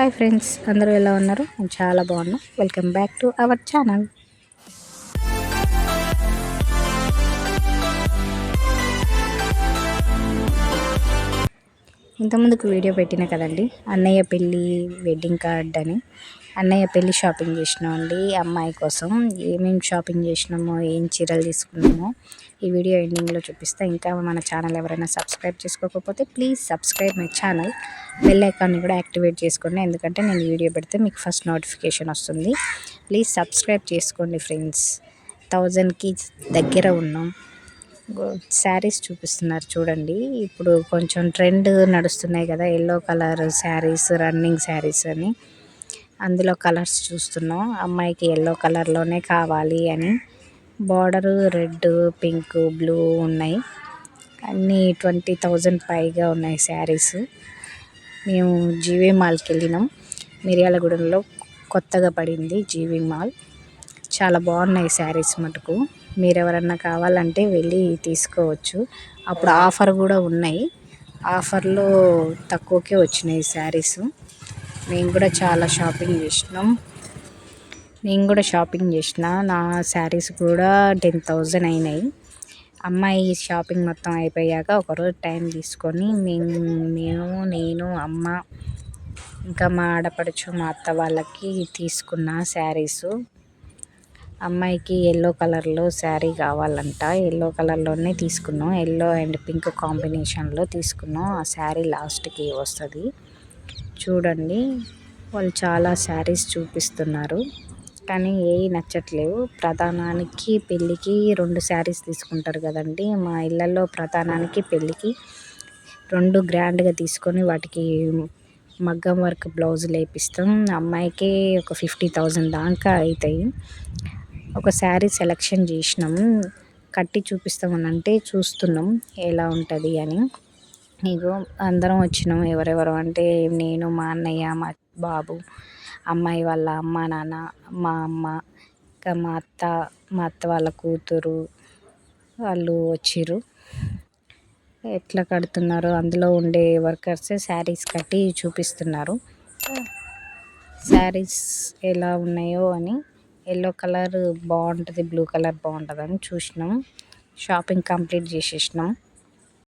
Hi friends అందరూ ఎలా ఉన్నారు? నేను చాలా బాగున్నా. Welcome back to our channel ఇంతకుముందుకు video పెట్టిన కదండి అన్నయ్య పెళ్ళి వెడ్డింగ్ కార్డ్ అని. అన్నయ్య పెళ్ళి షాపింగ్ చేసినామండి అమ్మాయి కోసం. ఏమేమి షాపింగ్ చేసినామో ఏం చీరలు తీసుకున్నామో ఈ వీడియో ఎండింగ్లో చూపిస్తా. ఇంకా మన ఛానల్ ఎవరైనా సబ్స్క్రైబ్ చేసుకోకపోతే please subscribe my channel. Bell ఐకాన్ని కూడా యాక్టివేట్ చేసుకోండి ఎందుకంటే నేను వీడియో పెడితే మీకు ఫస్ట్ నోటిఫికేషన్ వస్తుంది. ప్లీజ్ సబ్స్క్రైబ్ చేసుకోండి ఫ్రెండ్స్. థౌజండ్కి దగ్గర ఉన్నాం. శారీస్ చూపిస్తున్నారు చూడండి. ఇప్పుడు కొంచెం ట్రెండ్ నడుస్తున్నాయి కదా yellow colour saris running saris అని. అందులో కలర్స్ చూస్తున్నాం. అమ్మాయికి ఎల్లో కలర్లోనే కావాలి అని. బార్డరు రెడ్ పింక్ బ్లూ ఉన్నాయి. అన్నీ ట్వంటీ థౌజండ్ పైగా ఉన్నాయి శారీస్ మేము జీవీ మాల్కి వెళ్ళినాం. మిర్యాలగూడెంలో కొత్తగా పడింది జీవీ మాల్ చాలా బాగున్నాయి శారీస్ మటుకు. మీరు ఎవరన్నా కావాలంటే వెళ్ళి తీసుకోవచ్చు. అప్పుడు ఆఫర్ కూడా ఉన్నాయి. ఆఫర్లో తక్కువకే వచ్చినాయి శారీస్ మేము కూడా చాలా షాపింగ్ చేసినాం. నేను కూడా షాపింగ్ చేసిన. నా శారీస్ కూడా టెన్ థౌజండ్ అయినాయి. అమ్మాయి షాపింగ్ మొత్తం అయిపోయాక ఒకరోజు టైం తీసుకొని మేము మేము నేను అమ్మ ఇంకా మా ఆడపడుచు మా అత్త వాళ్ళకి తీసుకున్న శారీస్ అమ్మాయికి ఎల్లో కలర్లో శారీ కావాలంట. ఎల్లో కలర్లోనే తీసుకున్నాం. ఎల్లో అండ్ పింక్ కాంబినేషన్లో తీసుకున్నాం. ఆ శారీ లాస్ట్కి వస్తుంది. చూడండి. వాళ్ళు చాలా శారీస్ చూపిస్తున్నారు. కానీ ఏవి నచ్చట్లేవు. ప్రధానానికి పెళ్ళికి రెండు శారీస్ తీసుకుంటారు కదండి. మా ఇళ్ళల్లో ప్రధానానికి పెళ్ళికి రెండు గ్రాండ్గా తీసుకొని వాటికి మగ్గం వర్క్ బ్లౌజులు వేపిస్తాం అమ్మాయికి ఒక ఫిఫ్టీ థౌజండ్ దాకా అవుతాయి ఒక శారీ సెలెక్షన్ చేసినాము. కట్టి చూపిస్తామని అంటే చూస్తున్నాం. ఎలా ఉంటుంది అని. ఇగో అందరం వచ్చినాం ఎవరెవరు. అంటే నేను మా అన్నయ్య మా బాబు అమ్మాయి వాళ్ళ అమ్మ నాన్న మా అమ్మ ఇంకా మా అత్త మా అత్త వాళ్ళ కూతురు వాళ్ళు వచ్చిర్రు. ఎట్లా కడుతున్నారు అందులో ఉండే వర్కర్స్ శారీస్ కట్టి చూపిస్తున్నారు. శారీస్ ఎలా ఉన్నాయో అని ఎల్లో కలర్ బాగుంటుంది బ్లూ కలర్ బాగుంటుంది అని చూసినాం. Shopping complete చేసేసినాం.